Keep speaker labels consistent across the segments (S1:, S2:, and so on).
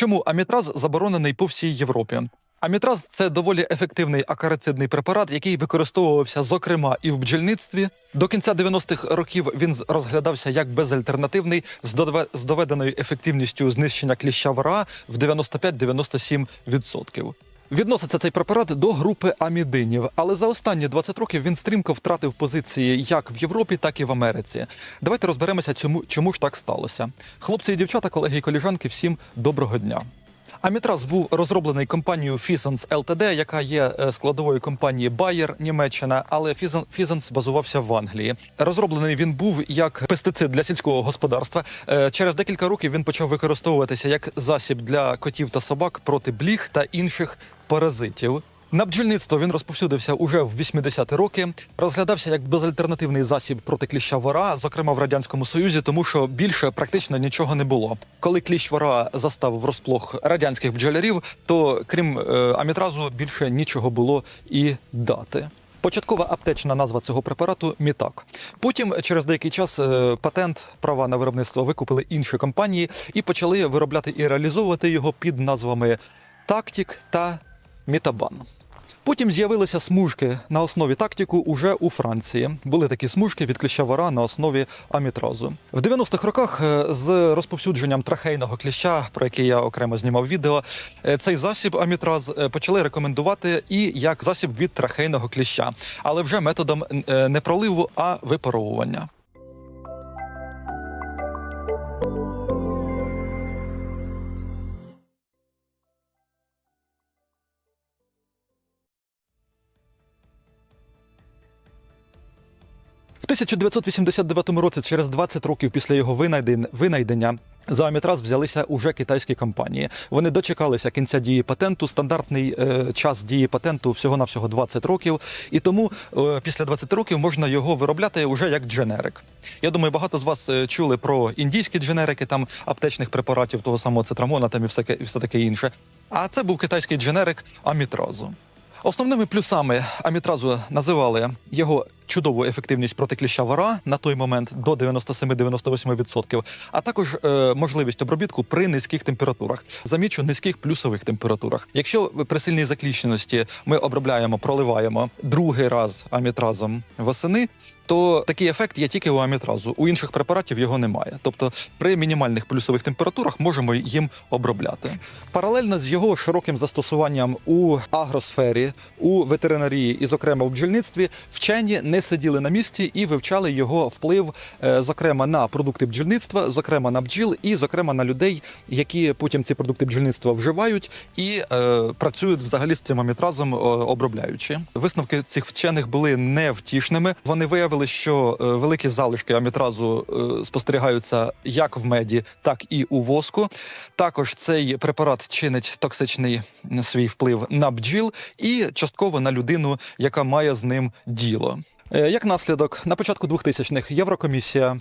S1: Чому амітраз заборонений по всій Європі? Амітраз це доволі ефективний акарицидний препарат, який використовувався зокрема і в бджільництві. До кінця 90-х років він розглядався як безальтернативний з доведеною ефективністю знищення кліща вора в 95-97%. Відноситься цей препарат до групи амідинів, але за останні 20 років він стрімко втратив позиції як в Європі, так і в Америці. Давайте розберемося, чому, чому ж так сталося. Хлопці і дівчата, колеги і коліжанки, всім доброго дня. Амітраз був розроблений компанією Фізенс ЛТД, яка є е, складовою компанії Bayer Німеччина, але Фізенс базувався в Англії. Розроблений він був як пестицид для сільського господарства. Е, Через декілька років він почав використовуватися як засіб для котів та собак проти бліг та інших паразитів. На бджільництво він розповсюдився уже в 80-ті роки. Розглядався як безальтернативний засіб проти кліща вора, зокрема в радянському союзі, тому що більше практично нічого не було. Коли кліщ вора застав врозплох радянських бджолярів, то крім е, амітразу більше нічого було і дати. Початкова аптечна назва цього препарату мітак. Потім, через деякий час, е, патент права на виробництво викупили інші компанії і почали виробляти і реалізовувати його під назвами Тактік та Мітабан. Потім з'явилися смужки на основі тактику уже у Франції. Були такі смужки від кліща вора на основі амітразу. В 90-х роках е, з розповсюдженням трахейного кліща, про який я окремо знімав відео, е, цей засіб амітраз е, почали рекомендувати і як засіб від трахейного кліща, але вже методом не проливу, а випаровування. 1989 році, через 20 років після його винайдення, за амітраз взялися уже китайські компанії. Вони дочекалися кінця дії патенту. Стандартний е, час дії патенту всього навсього 20 років. І тому е, після 20 років можна його виробляти уже як дженерик. Я думаю, багато з вас е, чули про індійські дженерики, там аптечних препаратів того самого цитрамона, там і все, і все таке інше. А це був китайський дженерик амітразу. Основними плюсами амітразу називали його чудову ефективність проти кліща вора на той момент до 97-98%, а також е, можливість обробітку при низьких температурах. Замічу низьких плюсових температурах. Якщо при сильній закліщеності ми обробляємо, проливаємо другий раз амітразом восени, то такий ефект є тільки у амітразу. У інших препаратів його немає. Тобто при мінімальних плюсових температурах можемо їм обробляти. Паралельно з його широким застосуванням у агросфері, у ветеринарії і, зокрема, у бджільництві, вчені не сиділи на місці і вивчали його вплив, е, зокрема на продукти бджільництва, зокрема на бджіл, і зокрема на людей, які потім ці продукти бджільництва вживають і е, працюють взагалі з цим амітразом, обробляючи. Висновки цих вчених були невтішними. Вони виявили, що е, великі залишки амітразу е, спостерігаються як в меді, так і у воску. Також цей препарат чинить токсичний свій вплив на бджіл і частково на людину, яка має з ним діло. Е, Як наслідок, на початку 2000-х Єврокомісія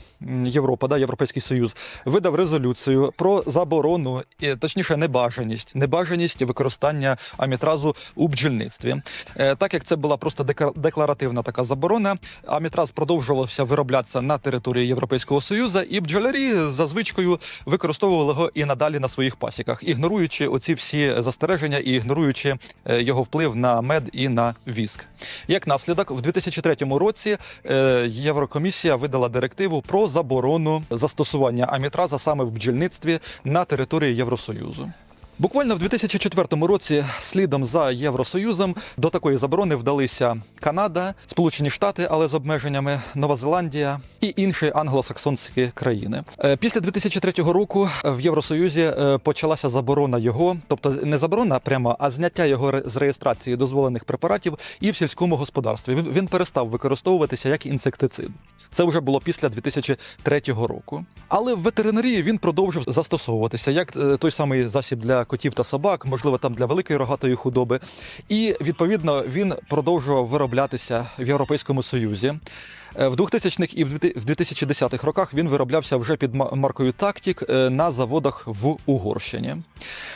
S1: Європа, да, Європейський Союз, видав резолюцію про заборону, точніше, небажаність, небажаність використання амітразу у бджільництві. Е, Так як це була просто декларативна така заборона, амітраз продовжувався вироблятися на території Європейського Союзу, і бджолярі за звичкою використовували його і надалі на своїх пасіках, ігноруючи оці всі застереження і ігноруючи е, його вплив на мед і на віск. Як наслідок, в 2003 році е, Єврокомісія видала директиву про заборону застосування амітраза саме в бджільництві на території Євросоюзу. Буквально в 2004 році, слідом за Євросоюзом, до такої заборони вдалися Канада, Сполучені Штати, але з обмеженнями, Нова Зеландія і інші англосаксонські країни. Е, Після 2003 року в Євросоюзі е, почалася заборона його, тобто не заборона прямо, а зняття його з реєстрації дозволених препаратів і в сільському господарстві. Він, перестав використовуватися як інсектицид. Це вже було після 2003 року. Але в ветеринарії він продовжив застосовуватися як е, той самий засіб для котів та собак, можливо, там для великої рогатої худоби. І відповідно він продовжував вироблятися в Європейському Союзі. Е, В 2000-х і в 2010-х роках він вироблявся вже під маркою Тактік е, на заводах в Угорщині.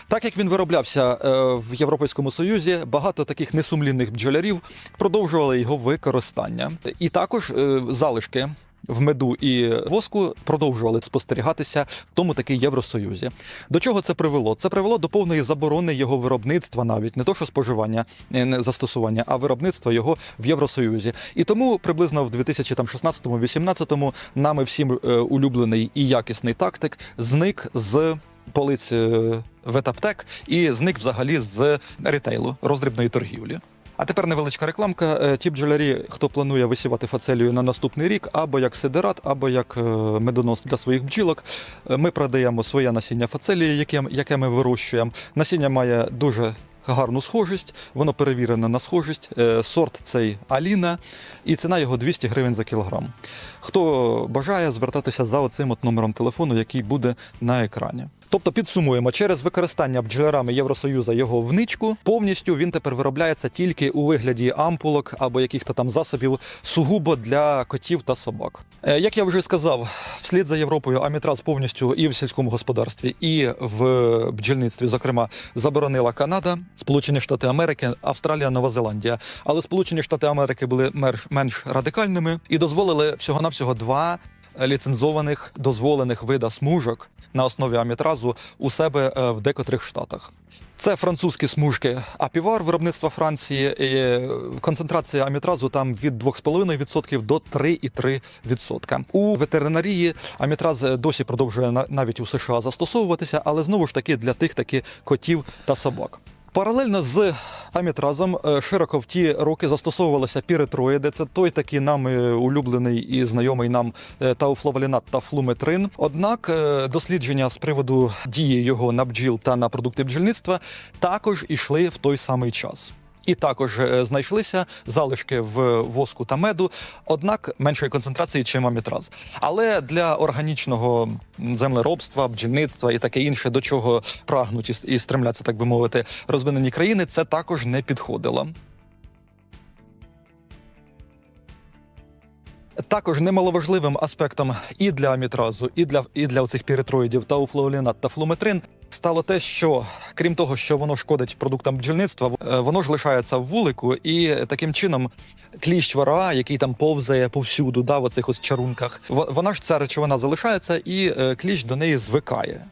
S1: Так як він вироблявся е, в Європейському Союзі, багато таких несумлінних бджолярів продовжували його використання. І також залишки в меду і воску продовжували спостерігатися в тому таки Євросоюзі. До чого це привело? Це привело до повної заборони його виробництва, навіть не то, що споживання, е, не застосування, а виробництва його в Євросоюзі. І тому приблизно в 2016-2018 нами всім е, улюблений і якісний тактик зник з полиць е, ветаптек і зник взагалі з ретейлу роздрібної торгівлі. А тепер невеличка рекламка. Е, Ті бджолярі, хто планує висівати фацелію на наступний рік, або як сидерат, або як е, медонос для своїх бджілок. е, Ми продаємо своє насіння фацелії, яке, яке ми вирощуємо. Насіння має дуже гарну схожість, воно перевірено на схожість. Сорт цей Аліна, і ціна його 200 гривень за кілограм. Хто бажає звертатися за оцим от номером телефону, який буде на екрані. Тобто підсумуємо, через використання бджолярами Євросоюзу його в ничку, повністю він тепер виробляється тільки у вигляді ампулок або яких-то там засобів сугубо для котів та собак. Е, Як я вже сказав, вслід за Європою амітраз повністю і в сільському господарстві, і в бджільництві, зокрема, заборонила Канада, Сполучені Штати Америки, Австралія, Нова Зеландія. Але Сполучені Штати Америки були менш, радикальними і дозволили всього-навсього два ліцензованих дозволених вида смужок на основі амітразу у себе е, в декотрих штатах. Це французькі смужки Апівар виробництва Франції. І е, концентрація амітразу там від 2,5% до 3,3%. У ветеринарії амітраз е, досі продовжує на- навіть у США застосовуватися, але знову ж таки для тих таки котів та собак. Паралельно з амітразом е, широко в ті роки застосовувалися піретроїди. Це той такий нам е, улюблений і знайомий нам е, тауфлавалінат та флуметрин. Однак дослідження з приводу дії його на бджіл та на продукти бджільництва також ішли в той самий час. І також е, знайшлися залишки в воску та меду, однак меншої концентрації, чим амітраз. Але для органічного землеробства, бджільництва і таке інше, до чого прагнуть і стремляться, так би мовити, розвинені країни, це також не підходило. Також немаловажливим аспектом і для амітразу, і для і для цих піретроїдів та уфлоолінат та флуметрин стало те, що крім того, що воно шкодить продуктам бджільництва, е, воно ж лишається в вулику, і таким чином кліщ вара, який там повзає повсюду, да, в оцих ось чарунках, вона ж ця речовина залишається, і е, кліщ до неї звикає.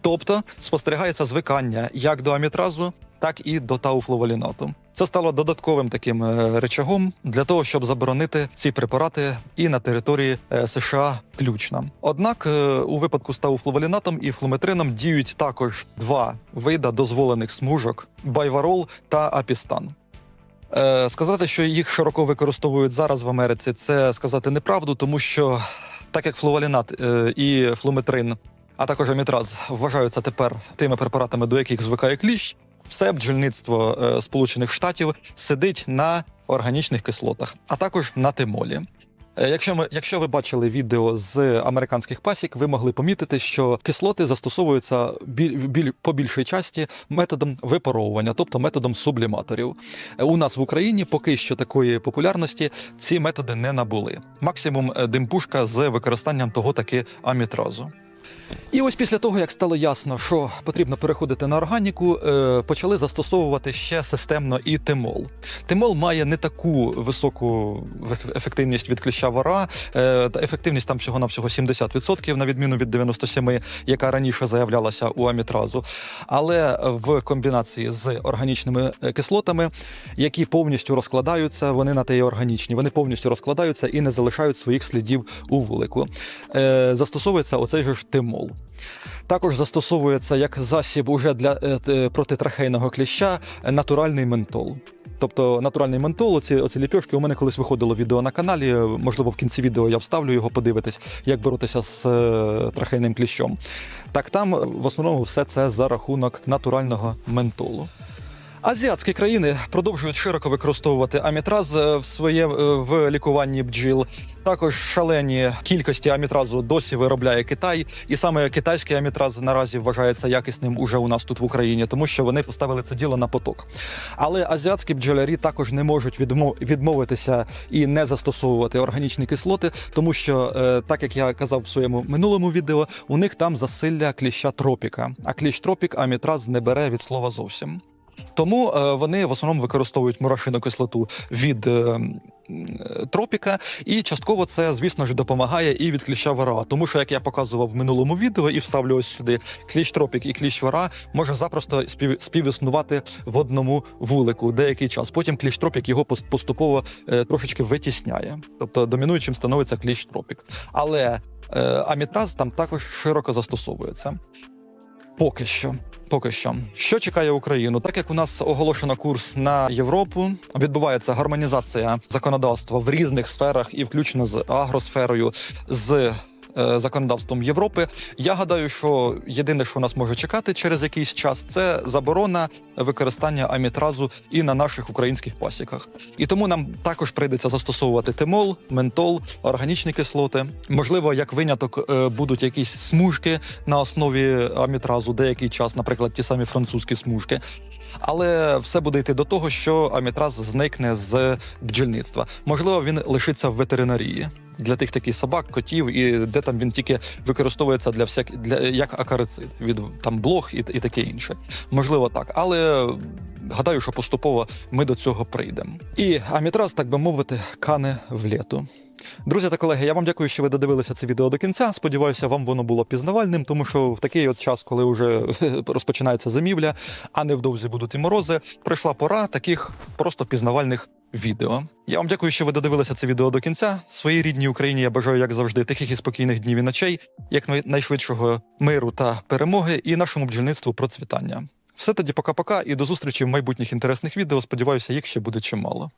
S1: Тобто спостерігається звикання як до амітразу, так і до тауфловалінату. Це стало додатковим таким е, речагом для того, щоб заборонити ці препарати і на території е, США включно. Однак е, у випадку з тауфловалінатом і флуметрином діють також два вида дозволених смужок: байварол та апістан. Сказати, що їх широко використовують зараз в Америці, це сказати неправду, тому що так як флувалінат і флуметрин, а також амітраз вважаються тепер тими препаратами, до яких звикає кліщ, все бджільництво е, Сполучених Штатів сидить на органічних кислотах, а також на тимолі. Е, Якщо ми, якщо ви бачили відео з американських пасік, ви могли помітити, що кислоти застосовуються біль, біль, по більшій часті методом випаровування, тобто методом субліматорів. Е, У нас в Україні поки що такої популярності ці методи не набули. Максимум димпушка з використанням того таки амітразу. І ось після того, як стало ясно, що потрібно переходити на органіку, е, почали застосовувати ще системно і тимол. Тимол має не таку високу ефективність від кліща вора, е, ефективність там всього на всього 70%, на відміну від 97%, яка раніше заявлялася у амітразу. Але в комбінації з органічними е, кислотами, які повністю розкладаються, вони на те і органічні, вони повністю розкладаються і не залишають своїх слідів у вулику. Застосовується оцей же ж тимол. Також застосовується як засіб уже для е, протитрахейного кліща е, натуральний ментол. Тобто натуральний ментол, оці, оці ліпьошки, у мене колись виходило відео на каналі. е, Можливо, в кінці відео я вставлю його, подивитись, як боротися з е, трахейним кліщом. Так там е, в основному все це за рахунок натурального ментолу. Азіатські країни продовжують широко використовувати амітраз е, в своє е, в лікуванні бджіл. Також шалені кількості амітразу досі виробляє Китай, і саме китайський амітраз наразі вважається якісним уже у нас тут в Україні, тому що вони поставили це діло на поток. Але азіатські бджолярі також не можуть відмо- відмовитися і не застосовувати органічні кислоти, тому що, е, так як я казав в своєму минулому відео, у них там засилля кліща тропіка. А кліщ тропік амітраз не бере від слова зовсім. Тому е, вони в основному використовують мурашину кислоту від е, тропіка, і частково це, звісно ж, допомагає і від кліща вара. Тому що, як я показував в минулому відео, і вставлю ось сюди кліщ тропік і кліщ вара може запросто спів, співіснувати в одному вулику деякий час. Потім кліщ тропік його поступово е, трошечки витісняє. Тобто домінуючим становиться кліщ тропік. Але е, амітраз там також широко застосовується. Поки що. Поки що, що чекає Україну, так як у нас оголошено курс на Європу, відбувається гармонізація законодавства в різних сферах, і включно з агросферою, з законодавством Європи. Я гадаю, що єдине, що нас може чекати через якийсь час, це заборона використання амітразу і на наших українських пасіках. І тому нам також прийдеться застосовувати тимол, ментол, органічні кислоти. Можливо, як виняток е, будуть якісь смужки на основі амітразу деякий час, наприклад, ті самі французькі смужки. Але все буде йти до того, що амітраз зникне з бджільництва. Можливо, він лишиться в ветеринарії для тих таких собак, котів, і де там він тільки використовується для всяк для як акарицид від там блох і, і таке інше. Можливо, так, але гадаю, що поступово ми до цього прийдемо. І амітраз, так би мовити, кане в літу. Друзі та колеги, я вам дякую, що ви додивилися це відео до кінця. Сподіваюся, вам воно було пізнавальним, тому що в такий от час, коли вже розпочинається зимівля, а невдовзі будуть і морози, прийшла пора таких просто пізнавальних відео. Я вам дякую, що ви додивилися це відео до кінця. Своїй рідній Україні я бажаю, як завжди, тихих і спокійних днів і ночей, як найшвидшого миру та перемоги, і нашому бджільництву процвітання. Все тоді, пока-пока, і до зустрічі в майбутніх інтересних відео. Сподіваюся, їх ще буде чимало.